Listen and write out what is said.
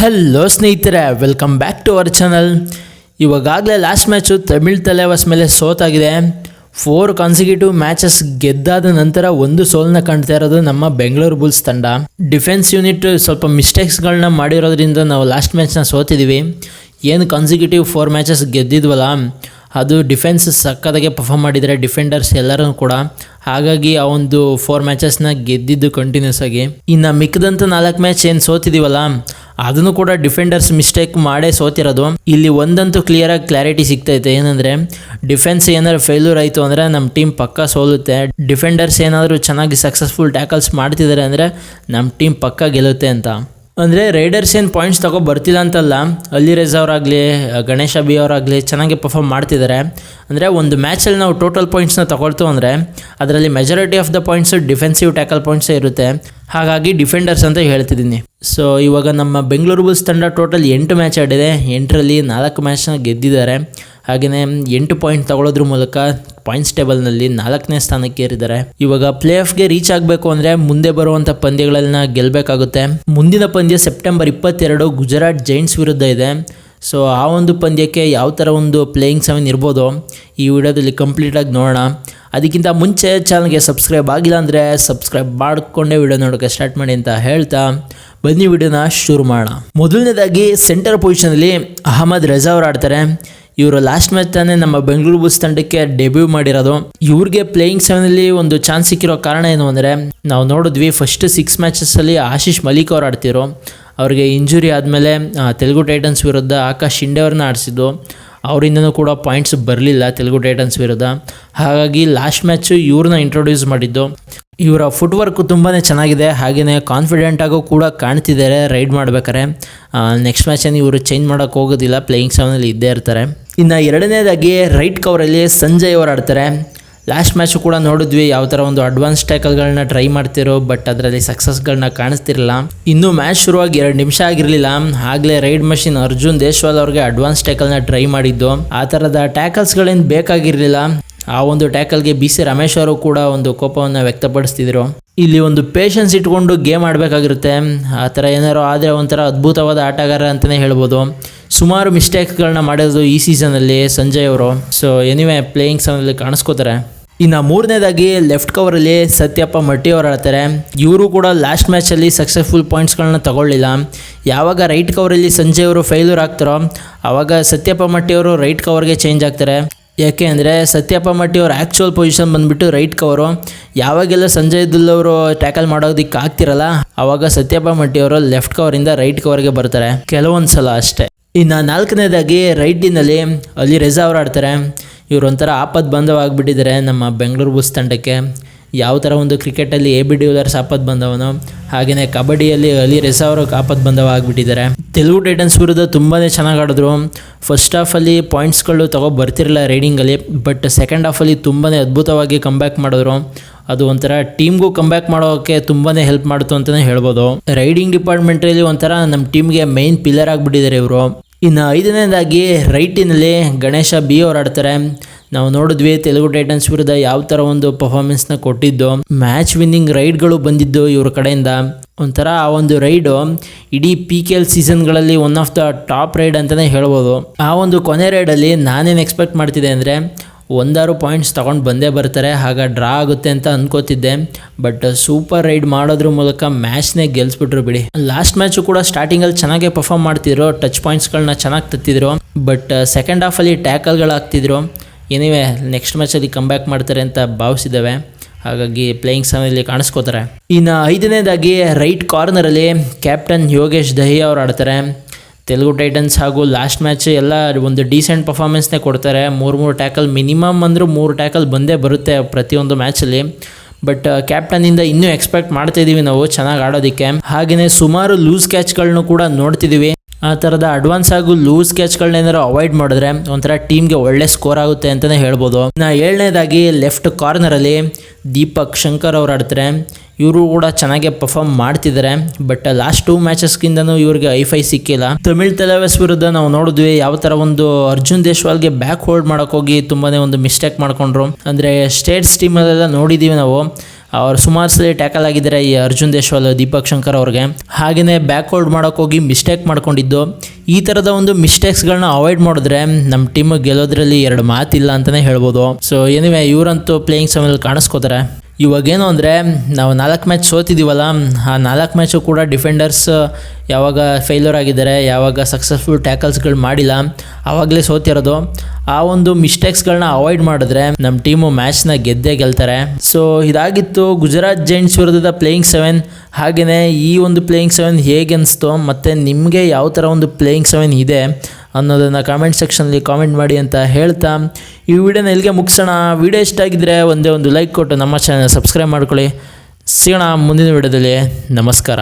Hello ಸ್ನೇಹಿತರೆ. Welcome back to our channel ಇವಾಗಲೇ last match Tamil Thalaivas ಮೇಲೆ ಸೋತಾಗಿದೆ. ಫೋರ್ ಕಾನ್ಸಿಕ್ಯೂಟಿವ್ ಮ್ಯಾಚಸ್ ಗೆದ್ದಾದ ನಂತರ ಒಂದು ಸೋಲನ್ನ ಕಾಣ್ತಾ ಇರೋದು ನಮ್ಮ ಬೆಂಗಳೂರು ಬುಲ್ಸ್ ತಂಡ. ಡಿಫೆನ್ಸ್ ಯೂನಿಟ್ ಸ್ವಲ್ಪ ಮಿಸ್ಟೇಕ್ಸ್ಗಳನ್ನ ಮಾಡಿರೋದ್ರಿಂದ ನಾವು ಲಾಸ್ಟ್ ಮ್ಯಾಚ್ನ ಸೋತಿದ್ದೀವಿ ಏನು ಕಾನ್ಸಿಕ್ಯೂಟಿವ್ ಫೋರ್ ಮ್ಯಾಚಸ್ ಗೆದ್ದಿದ್ವಲ್ಲ, ಅದು ಡಿಫೆನ್ಸ್ ಸಕ್ಕದಾಗೆ ಪರ್ಫಾರ್ಮ್ ಮಾಡಿದರೆ ಡಿಫೆಂಡರ್ಸ್ ಎಲ್ಲರೂ ಕೂಡ. ಹಾಗಾಗಿ ಆ ಒಂದು ಫೋರ್ ಮ್ಯಾಚಸ್ನ ಗೆದ್ದಿದ್ದು ಕಂಟಿನ್ಯೂಸ್ ಆಗಿ. ಇನ್ನು ಮಿಕ್ಕಿದಂಥ ನಾಲ್ಕು ಮ್ಯಾಚ್ ಏನು ಸೋತಿದ್ದೀವಲ್ಲ ಅದನ್ನು ಕೂಡ ಡಿಫೆಂಡರ್ಸ್ ಮಿಸ್ಟೇಕ್ ಮಾಡೇ ಸೋತಿರೋದು. ಇಲ್ಲಿ ಒಂದಂತೂ ಕ್ಲಿಯರಾಗಿ ಕ್ಲಾರಿಟಿ ಸಿಗ್ತೈತೆ. ಏನಂದರೆ ಡಿಫೆನ್ಸ್ ಏನಾದ್ರು ಫೇಲ್ಯೂರ್ ಆಯಿತು ಅಂದರೆ ನಮ್ಮ ಟೀಮ್ ಪಕ್ಕ ಸೋಲುತ್ತೆ. ಡಿಫೆಂಡರ್ಸ್ ಏನಾದರೂ ಚೆನ್ನಾಗಿ ಸಕ್ಸಸ್ಫುಲ್ ಟ್ಯಾಕಲ್ಸ್ ಮಾಡ್ತಿದ್ದಾರೆ ಅಂದರೆ ನಮ್ಮ ಟೀಮ್ ಪಕ್ಕ ಗೆಲ್ಲುತ್ತೆ ಅಂತ. ಅಂದರೆ ರೈಡರ್ಸ್ ಏನು ಪಾಯಿಂಟ್ಸ್ ತಗೋ ಬರ್ತಿಲ್ಲ ಅಂತಲ್ಲ. ಅಲ್ಲಿ ಅವರಾಗಲಿ, ಗಣೇಶ ಬಿ ಅವರಾಗಲಿ ಚೆನ್ನಾಗಿ ಪರ್ಫಾರ್ಮ್ ಮಾಡ್ತಿದ್ದಾರೆ ಅಂದರೆ ಒಂದು ಮ್ಯಾಚಲ್ಲಿ ನಾವು ಟೋಟಲ್ ಪಾಯಿಂಟ್ಸ್ನ ತಗೊಳ್ತು ಅಂದರೆ, ಅದರಲ್ಲಿ majority of the points defensive tackle ಪಾಯಿಂಟ್ಸೇ ಇರುತ್ತೆ. ಹಾಗಾಗಿ ಡಿಫೆಂಡರ್ಸ್ ಅಂತ ಹೇಳ್ತಿದ್ದೀನಿ. ಸೊ ಇವಾಗ ನಮ್ಮ ಬೆಂಗಳೂರು ಬುಲ್ಸ್ ತಂಡ ಟೋಟಲ್ ಎಂಟು ಮ್ಯಾಚ್ ಆಡಿದೆ. ಎಂಟರಲ್ಲಿ ನಾಲ್ಕು ಮ್ಯಾಚ್ನ ಗೆದ್ದಿದ್ದಾರೆ. ಹಾಗೆಯೇ ಎಂಟು ಪಾಯಿಂಟ್ ತಗೊಳ್ಳೋದ್ರ ಮೂಲಕ ಪಾಯಿಂಟ್ಸ್ ಟೇಬಲ್ನಲ್ಲಿ ನಾಲ್ಕನೇ ಸ್ಥಾನಕ್ಕೆ ಏರಿದ್ದಾರೆ. ಇವಾಗ ಪ್ಲೇ ಆಫ್ಗೆ ರೀಚ್ ಆಗಬೇಕು ಅಂದರೆ ಮುಂದೆ ಬರುವಂಥ ಪಂದ್ಯಗಳನ್ನ ಗೆಲ್ಲಬೇಕಾಗುತ್ತೆ ಮುಂದಿನ ಪಂದ್ಯ ಸೆಪ್ಟೆಂಬರ್ ಇಪ್ಪತ್ತೆರಡು ಗುಜರಾತ್ ಜೈಂಟ್ಸ್ ವಿರುದ್ಧ ಇದೆ. ಸೊ ಆ ಒಂದು ಪಂದ್ಯಕ್ಕೆ ಯಾವ ಥರ ಒಂದು ಪ್ಲೇಯಿಂಗ್ ಸೆವೆನ್ ಇರ್ಬೋದು ಈ ವಿಡಿಯೋದಲ್ಲಿ ಕಂಪ್ಲೀಟಾಗಿ ನೋಡೋಣ. ಅದಕ್ಕಿಂತ ಮುಂಚೆ ಚಾನಲ್ಗೆ ಸಬ್ಸ್ಕ್ರೈಬ್ ಆಗಿಲ್ಲ ಅಂದರೆ ಸಬ್ಸ್ಕ್ರೈಬ್ ಮಾಡಿಕೊಂಡೇ ವಿಡಿಯೋ ನೋಡೋಕ್ಕೆ ಸ್ಟಾರ್ಟ್ ಮಾಡಿ ಅಂತ ಹೇಳ್ತಾ ಬನ್ನಿ ವಿಡಿಯೋನ ಶುರು ಮಾಡೋಣ. ಮೊದಲನೇದಾಗಿ ಸೆಂಟರ್ ಪೊಸಿಷನಲ್ಲಿ ಅಹಮದ್ ರೆಜಾ ಅವ್ರು ಆಡ್ತಾರೆ. ಇವರು ಲಾಸ್ಟ್ ಮ್ಯಾಚ್ ತಾನೇ ನಮ್ಮ ಬೆಂಗಳೂರು ಬುಲ್ಸ್ ತಂಡಕ್ಕೆ ಡೆಬ್ಯೂ ಮಾಡಿರೋದು. ಇವ್ರಿಗೆ ಪ್ಲೇಯಿಂಗ್ ಸೆವೆನಲ್ಲಿ ಒಂದು ಚಾನ್ಸ್ ಸಿಕ್ಕಿರೋ ಕಾರಣ ಏನು ಅಂದರೆ, ನಾವು ನೋಡಿದ್ವಿ ಫಸ್ಟ್ ಸಿಕ್ಸ್ ಮ್ಯಾಚಸ್ಸಲ್ಲಿ ಆಶೀಶ್ ಮಲಿಕ್ ಅವ್ರು ಆಡ್ತಿರೋ ಅವ್ರಿಗೆ ಇಂಜುರಿ ಆದಮೇಲೆ ತೆಲುಗು ಟೈಟನ್ಸ್ ವಿರುದ್ಧ ಆಕಾಶ್ ಶಿಂಡೆ ಅವ್ರನ್ನ ಆಡಿಸಿದ್ದು ಅವರಿಂದನೂ ಕೂಡ ಪಾಯಿಂಟ್ಸ್ ಬರಲಿಲ್ಲ ತೆಲುಗು ಟೈಟನ್ಸ್ ವಿರುದ್ಧ. ಹಾಗಾಗಿ ಲಾಸ್ಟ್ ಮ್ಯಾಚು ಇವ್ರನ್ನ ಇಂಟ್ರೊಡ್ಯೂಸ್ ಮಾಡಿದ್ದು. ಇವರ ಫುಟ್ವರ್ಕು ತುಂಬಾ ಚೆನ್ನಾಗಿದೆ. ಹಾಗೆಯೇ ಕಾನ್ಫಿಡೆಂಟಾಗೂ ಕೂಡ ಕಾಣ್ತಿದ್ದಾರೆ ರೈಡ್ ಮಾಡ್ಬೇಕಾರೆ. ನೆಕ್ಸ್ಟ್ ಮ್ಯಾಚನ್ನು ಇವರು ಚೇಂಜ್ ಮಾಡೋಕೆ ಹೋಗೋದಿಲ್ಲ ಪ್ಲೇಯಿಂಗ್ ಸೆವೆನಲ್ಲಿ ಇದ್ದೇ ಇರ್ತಾರೆ. ಇನ್ನು ಎರಡನೇದಾಗಿ ರೈಟ್ ಕವರಲ್ಲಿ ಸಂಜಯ್ ಅವರು ಆಡ್ತಾರೆ. ಲಾಸ್ಟ್ ಮ್ಯಾಚು ಕೂಡ ನೋಡಿದ್ವಿ, ಯಾವ ಥರ ಒಂದು ಅಡ್ವಾನ್ಸ್ ಟ್ಯಾಕಲ್ಗಳನ್ನ ಟ್ರೈ ಮಾಡ್ತಿರೋ ಬಟ್ ಅದರಲ್ಲಿ ಸಕ್ಸಸ್ಗಳನ್ನ ಕಾಣಿಸ್ತಿರಲಿಲ್ಲ. ಇನ್ನೂ ಮ್ಯಾಚ್ ಶುರುವಾಗಿ ಎರಡು ನಿಮಿಷ ಆಗಿರಲಿಲ್ಲ. ಆಗಲೇ ರೈಡ್ ಮಷಿನ್ ಅರ್ಜುನ್ ದೇಶ್ವಾಲ್ ಅವ್ರಿಗೆ ಅಡ್ವಾನ್ಸ್ ಟ್ಯಾಕಲ್ನ ಟ್ರೈ ಮಾಡಿದ್ದು. ಆ ಥರದ ಟ್ಯಾಕಲ್ಸ್ಗಳೇನು ಬೇಕಾಗಿರಲಿಲ್ಲ. ಆ ಒಂದು ಟ್ಯಾಕಲ್ಗೆ ಬಿ ಸಿ ರಮೇಶ್ ಅವರು ಕೂಡ ಒಂದು ಕೋಪವನ್ನು ವ್ಯಕ್ತಪಡಿಸ್ತಿದ್ರು. ಇಲ್ಲಿ ಒಂದು ಪೇಷನ್ಸ್ ಇಟ್ಕೊಂಡು ಗೇಮ್ ಆಡಬೇಕಾಗಿರುತ್ತೆ. ಆ ಥರ ಏನಾರು ಆದರೆ ಒಂಥರ ಅದ್ಭುತವಾದ ಆಟಗಾರ ಅಂತಲೇ ಹೇಳ್ಬೋದು. ಸುಮಾರು ಮಿಸ್ಟೇಕ್ಗಳನ್ನ ಮಾಡಿರೋದು ಈ ಸೀಸನಲ್ಲಿ ಸಂಜಯ್ ಅವರು. ಸೊ ಎನಿವೆ ಪ್ಲೇಯಿಂಗ್ ಅಲ್ಲಿ ಕಾಣಿಸ್ಕೋತಾರೆ. ಇನ್ನು ಮೂರನೇದಾಗಿ ಲೆಫ್ಟ್ ಕವರಲ್ಲಿ ಸತ್ಯಪ್ಪ ಮಟ್ಟಿ ಅವರು ಆಡ್ತಾರೆ. ಇವರು ಕೂಡ ಲಾಸ್ಟ್ ಮ್ಯಾಚಲ್ಲಿ ಸಕ್ಸಸ್ಫುಲ್ ಪಾಯಿಂಟ್ಸ್ಗಳನ್ನ ತಗೊಳ್ಳಿಲ್ಲ. ಯಾವಾಗ ರೈಟ್ ಕವರಲ್ಲಿ ಸಂಜೆ ಅವರು ಫೇಲ್ಯೂರ್ ಆಗ್ತಾರೋ ಆವಾಗ ಸತ್ಯಪ್ಪ ಮಟ್ಟಿ ಅವರು ರೈಟ್ ಕವರ್ಗೆ ಚೇಂಜ್ ಆಗ್ತಾರೆ. ಯಾಕೆ ಅಂದರೆ ಸತ್ಯಪ್ಪ ಮಟ್ಟಿ ಅವ್ರ ಆ್ಯಕ್ಚುಯಲ್ ಪೊಸಿಷನ್ ಬಂದುಬಿಟ್ಟು ರೈಟ್ ಕವರು ಯಾವಾಗೆಲ್ಲ ಸಂಜಯ್ ದುಲ್ ಅವರು ಟ್ಯಾಕಲ್ ಮಾಡೋದಕ್ಕೆ ಆಗ್ತಿರಲ್ಲ ಆವಾಗ ಸತ್ಯಪ್ಪ ಮಟ್ಟಿ ಅವರು ಲೆಫ್ಟ್ ಕವರಿಂದ ರೈಟ್ ಕವರ್ಗೆ ಬರ್ತಾರೆ. ಕೆಲವೊಂದು ಸಲ ಅಷ್ಟೇ. ಇನ್ನು ನಾಲ್ಕನೇದಾಗಿ ರೈಟಿನಲ್ಲಿ ಅಲ್ಲಿ ರೆಜಾ ಅವರು ಆಡ್ತಾರೆ. ಇವರು ಒಂಥರ ಆಪತ್ ಬಂಧವಾಗಿಬಿಟ್ಟಿದ್ದಾರೆ ನಮ್ಮ ಬೆಂಗಳೂರು ಬುಸ್ ತಂಡಕ್ಕೆ. ಯಾವ ಥರ ಒಂದು ಕ್ರಿಕೆಟಲ್ಲಿ ಎ ಬಿ ಡಿವಿಲರ್ಸ್ ಆಪತ್ ಬಂದವನು ಹಾಗೆಯೇ ಕಬಡ್ಡಿಯಲ್ಲಿ ಅಲಿ ರೆಸಾ ಅವರು ಆಪತ್ ಬಂದವ ಆಗಿಬಿಟ್ಟಿದ್ದಾರೆ ತೆಲುಗು ಟೈಟನ್ಸ್ ವಿರುದ್ಧ ತುಂಬಾ ಚೆನ್ನಾಗಿ ಆಡಿದ್ರು. ಫಸ್ಟ್ ಹಾಫಲ್ಲಿ ಪಾಯಿಂಟ್ಸ್ಗಳು ತಗೋ ಬರ್ತಿರಲಿಲ್ಲ ರೈಡಿಂಗಲ್ಲಿ ಬಟ್ ಸೆಕೆಂಡ್ ಹಾಫಲ್ಲಿ ತುಂಬಾ ಅದ್ಭುತವಾಗಿ ಕಂಬ್ಯಾಕ್ ಮಾಡಿದ್ರು. ಅದು ಒಂಥರ ಟೀಮ್ಗೂ ಕಂಬ್ಯಾಕ್ ಮಾಡೋಕ್ಕೆ ತುಂಬಾ ಹೆಲ್ಪ್ ಮಾಡ್ತು ಅಂತಲೇ ಹೇಳ್ಬೋದು. ರೈಡಿಂಗ್ ಡಿಪಾರ್ಟ್ಮೆಂಟಲ್ಲಿ ಒಂಥರ ನಮ್ಮ ಟೀಮ್ಗೆ ಮೈನ್ ಪಿಲ್ಲರ್ ಆಗಿಬಿಟ್ಟಿದ್ದಾರೆ ಇವರು. ಇನ್ನು ಐದನೇದಾಗಿ ರೈಟಿನಲ್ಲಿ ಗಣೇಶ ಬಿ ಅವ್ರು ಆಡ್ತಾರೆ ನಾವು ನೋಡಿದ್ವಿ ತೆಲುಗು ಟೈಟನ್ಸ್ ವಿರುದ್ಧ ಯಾವ ಥರ ಒಂದು ಪರ್ಫಾರ್ಮೆನ್ಸ್ನ ಕೊಟ್ಟಿದ್ದು. ಮ್ಯಾಚ್ ವಿನ್ನಿಂಗ್ ರೈಡ್ಗಳು ಬಂದಿದ್ದು ಇವ್ರ ಕಡೆಯಿಂದ. ಒಂಥರ ಆ ಒಂದು ರೈಡು ಇಡೀ P K L ಸೀಸನ್ಗಳಲ್ಲಿ one of the top raid ಅಂತಲೇ ಹೇಳ್ಬೋದು. ಆ ಒಂದು ಕೊನೆ ರೈಡಲ್ಲಿ ನಾನೇನು ಎಕ್ಸ್ಪೆಕ್ಟ್ ಮಾಡ್ತಿದ್ದೆ ಅಂದರೆ ಒಂದಾರು ಪಾಯಿಂಟ್ಸ್ ತೊಗೊಂಡು ಬಂದೇ ಬರ್ತಾರೆ. ಆಗ ಡ್ರಾ ಆಗುತ್ತೆ ಅಂತ ಅಂದ್ಕೋತಿದ್ದೆ ಬಟ್ ಸೂಪರ್ ರೈಡ್ ಮಾಡೋದ್ರ ಮೂಲಕ ಮ್ಯಾಚ್ನೇ ಗೆಲ್ಸ್ಬಿಟ್ರು ಬಿಡಿ. ಲಾಸ್ಟ್ ಮ್ಯಾಚು ಕೂಡ ಸ್ಟಾರ್ಟಿಂಗಲ್ಲಿ ಚೆನ್ನಾಗೇ ಪರ್ಫಾರ್ಮ್ ಮಾಡ್ತಿದ್ರು. ಟಚ್ ಪಾಯಿಂಟ್ಸ್ಗಳನ್ನ ಚೆನ್ನಾಗಿ ತತ್ತಿದ್ರು. ಬಟ್ ಸೆಕೆಂಡ್ ಹಾಫಲ್ಲಿ ಟ್ಯಾಕಲ್ಗಳಾಗ್ತಿದ್ರು ಏನಿವೆ ನೆಕ್ಸ್ಟ್ ಮ್ಯಾಚಲ್ಲಿ ಬ್ಯಾಕ್ ಮಾಡ್ತಾರೆ ಅಂತ ಭಾವಿಸಿದ್ದಾವೆ. ಹಾಗಾಗಿ ಪ್ಲೇಯಿಂಗ್ ಸಮಯದಲ್ಲಿ ಕಾಣಿಸ್ಕೋತಾರೆ. ಇನ್ನು ಐದನೇದಾಗಿ ರೈಟ್ ಕಾರ್ನರಲ್ಲಿ ಕ್ಯಾಪ್ಟನ್ ಯೋಗೇಶ್ ದಹಿ ಅವರು ಆಡ್ತಾರೆ. ತೆಲುಗು ಟೈಟನ್ಸ್ ಹಾಗೂ ಲಾಸ್ಟ್ ಮ್ಯಾಚ್ ಎಲ್ಲ ಒಂದು ಡೀಸೆಂಟ್ ಪರ್ಫಾರ್ಮೆನ್ಸ್ನೇ ಕೊಡ್ತಾರೆ. ಮೂರು ಮೂರು ಟ್ಯಾಕಲ್ ಮಿನಿಮಮ್ ಅಂದರೂ ಮೂರು ಟ್ಯಾಕಲ್ ಬಂದೇ ಬರುತ್ತೆ ಪ್ರತಿಯೊಂದು ಮ್ಯಾಚಲ್ಲಿ ಬಟ್ ಕ್ಯಾಪ್ಟನಿಂದ ಇನ್ನೂ ಎಕ್ಸ್ಪೆಕ್ಟ್ ಮಾಡ್ತಾ ಇದೀವಿ ನಾವು, ಚೆನ್ನಾಗಿ ಆಡೋದಕ್ಕೆ. ಹಾಗೆಯೇ ಸುಮಾರು ಲೂಸ್ ಕ್ಯಾಚ್ಗಳನ್ನು ಕೂಡ ನೋಡ್ತಿದ್ದೀವಿ ಆ ಥರದ ಅಡ್ವಾನ್ಸ್ ಆಗು ಲೂಸ್ ಕ್ಯಾಚ್ಗಳನ್ನ ಏನಾರು ಅವಾಯ್ಡ್ ಮಾಡಿದ್ರೆ ಒಂಥರ ಟೀಮ್ಗೆ ಒಳ್ಳೆ ಸ್ಕೋರ್ ಆಗುತ್ತೆ ಅಂತಲೇ ಹೇಳ್ಬೋದು. ನಾ ಏಳನೇದಾಗಿ ಲೆಫ್ಟ್ ಕಾರ್ನರಲ್ಲಿ ದೀಪಕ್ ಶಂಕರ್ ಅವ್ರು ಆಡ್ತಾರೆ. ಇವರು ಕೂಡ ಚೆನ್ನಾಗೆ ಪರ್ಫಾರ್ಮ್ ಮಾಡ್ತಿದ್ದಾರೆ ಬಟ್ ಲಾಸ್ಟ್ ಟೂ ಮ್ಯಾಚಸ್ಗಿಂತನೂ ಇವ್ರಿಗೆ ಐಫೈ ಸಿಕ್ಕಿಲ್ಲ. ತಮಿಳ್ ತಲೆವಸ್ ವಿರುದ್ಧ ನಾವು ನೋಡಿದ್ವಿ ಯಾವ ಥರ ಒಂದು ಅರ್ಜುನ್ ದೇಶ್ವಾಲ್ಗೆ ಬ್ಯಾಕ್ ಹೋಲ್ಡ್ ಮಾಡೋಕ್ಕೋಗಿ ತುಂಬಾ ಒಂದು ಮಿಸ್ಟೇಕ್ ಮಾಡ್ಕೊಂಡ್ರು. ಅಂದರೆ ಸ್ಟೇಟ್ಸ್ ಟೀಮಲ್ಲೆಲ್ಲ ನೋಡಿದ್ದೀವಿ ನಾವು. ಅವ್ರು ಸುಮಾರು ಸಲ ಟ್ಯಾಕಲ್ ಆಗಿದ್ದಾರೆ ಈ ಅರ್ಜುನ್ ದೇಶ್ವಾಲ್ ದೀಪಕ್ ಶಂಕರ್ ಅವ್ರಿಗೆ. ಹಾಗೆಯೇ ಬ್ಯಾಕ್ ಹೋಲ್ಡ್ ಮಾಡೋಕೆ ಹೋಗಿ ಮಿಸ್ಟೇಕ್ ಮಾಡ್ಕೊಂಡಿದ್ದು. ಈ ಥರದ ಒಂದು ಮಿಸ್ಟೇಕ್ಸ್ಗಳನ್ನ ಅವಾಯ್ಡ್ ಮಾಡಿದ್ರೆ ನಮ್ಮ ಟೀಮ್ ಗೆಲ್ಲೋದ್ರಲ್ಲಿ ಎರಡು ಮಾತಿಲ್ಲ ಅಂತಲೇ ಹೇಳ್ಬೋದು. ಸೊ ಏನಿವೆ ಇವರಂತೂ ಪ್ಲೇಯಿಂಗ್ ಸಮಯದಲ್ಲಿ ಕಾಣಿಸ್ಕೋತಾರೆ. ಇವಾಗೇನು ಅಂದರೆ, ನಾವು ನಾಲ್ಕು ಮ್ಯಾಚ್ ಸೋತಿದ್ದೀವಲ್ಲ ಆ ನಾಲ್ಕು ಮ್ಯಾಚು ಕೂಡ ಡಿಫೆಂಡರ್ಸ್ ಯಾವಾಗ ಫೇಲ್ಯೂರ್ ಆಗಿದ್ದಾರೆ, ಯಾವಾಗ ಸಕ್ಸಸ್ಫುಲ್ ಟ್ಯಾಕಲ್ಸ್ಗಳು ಮಾಡಿಲ್ಲ, ಆವಾಗಲೇ ಸೋತಿರೋದು. ಆ ಒಂದು ಮಿಸ್ಟೇಕ್ಸ್ಗಳನ್ನ ಅವಾಯ್ಡ್ ಮಾಡಿದ್ರೆ ನಮ್ಮ ಟೀಮು ಮ್ಯಾಚ್ನ ಗೆದ್ದೇ ಗೆಲ್ತಾರೆ. ಸೊ ಇದಾಗಿತ್ತು ಗುಜರಾತ್ ಜೈಂಟ್ಸ್ ವಿರುದ್ಧದ ಪ್ಲೇಯಿಂಗ್ ಸೆವೆನ್ ಹಾಗೆಯೇ ಈ ಒಂದು ಪ್ಲೇಯಿಂಗ್ ಸೆವೆನ್ ಹೇಗೆ ಅನಿಸ್ತು ಮತ್ತು ನಿಮಗೆ ಯಾವ ಥರ ಒಂದು ಪ್ಲೇಯಿಂಗ್ ಸೆವೆನ್ ಇದೆ ಅನ್ನೋದನ್ನು ಕಾಮೆಂಟ್ ಸೆಕ್ಷನಲ್ಲಿ ಕಾಮೆಂಟ್ ಮಾಡಿ ಅಂತ ಹೇಳ್ತಾ. ಈ ವಿಡಿಯೋನ ಇಲ್ಲಿಗೆ ಮುಗಿಸೋಣ. ವಿಡಿಯೋ ಇಷ್ಟ ಆಗಿದ್ದರೆ ಒಂದೇ ಒಂದು ಲೈಕ್ ಕೊಟ್ಟು ನಮ್ಮ ಚಾನಲ್ ಸಬ್ಸ್ಕ್ರೈಬ್ ಮಾಡ್ಕೊಳ್ಳಿ. ಸಿಗೋಣ ಮುಂದಿನ ವಿಡಿಯೋದಲ್ಲಿ. ನಮಸ್ಕಾರ.